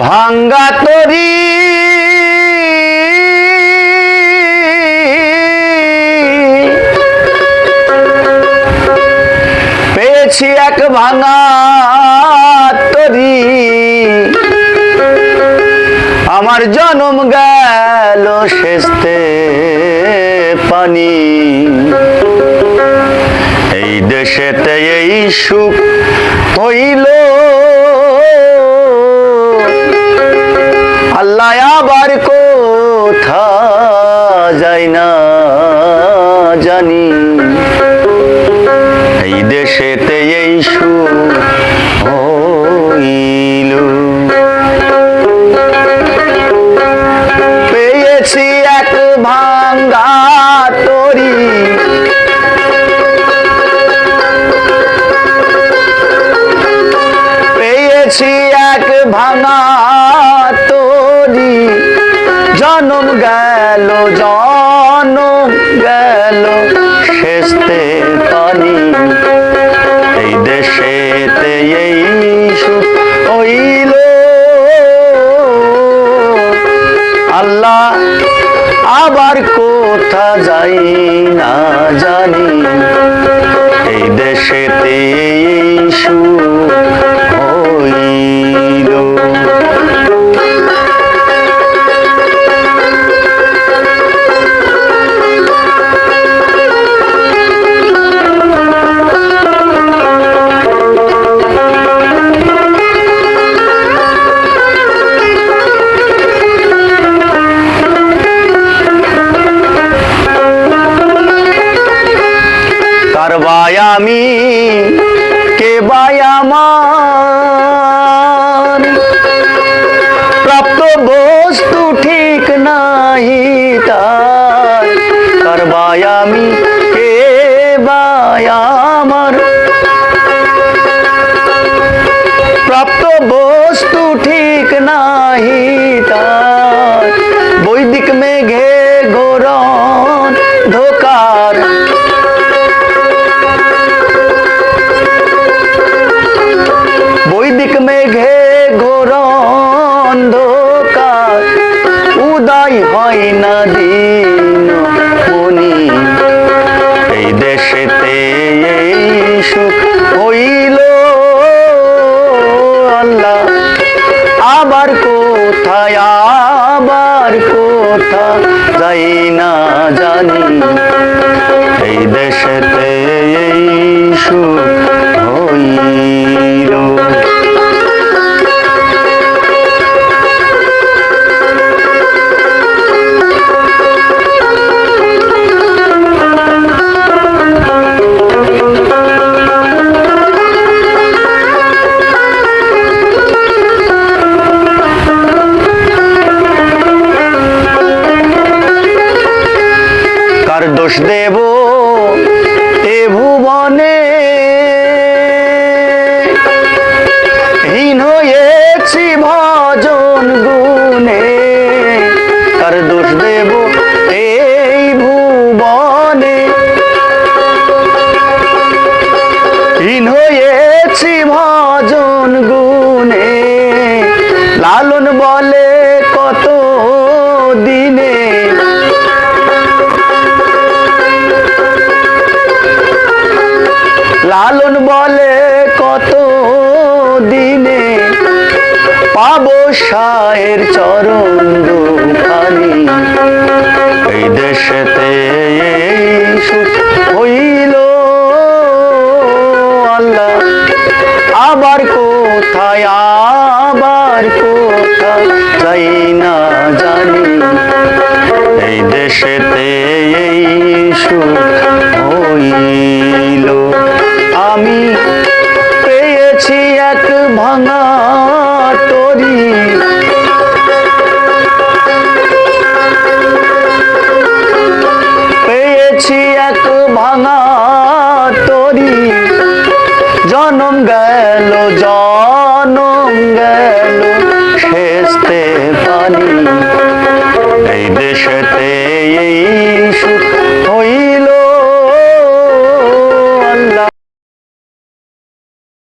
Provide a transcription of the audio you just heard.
ভাঙ্গা তরি। পেয়েছি এক ভাঙা তরি। আমার জনম গেল শেষতে পানি। দেশেতে এই সুখ হইল। আল্লাহ আবার কোথা যাই না জানি। এই দেশেতে এই সুখ হইল। পেয়েছি এক ভাঙ্গা ভাঙা তরি জনম গেল জনম গেল শেষতে পানি এই দেশেতে এই সুখ হইল। আল্লাহ আবার কোথা যাই না জানি। এই দেশেতে এই সুখ কারবাই আমি কে বাই আমার? প্রাপ্ত বস্তু ঠিক নাহি তার। কারবাই আমি কে আমার? প্রাপ্ত বস্তু ঠিক নাহি আবার কোথায় আবার কোথা যাই না জানি। এ ভুবনে সায়ের চরণ দুখানি এই দেশেতে হইল আল্লাহ। আবার কোথায় আবার কোথায় যাই না জানি। এই দেশেতে এই হইল। আমি পেয়েছি এক ভাঙা তরি।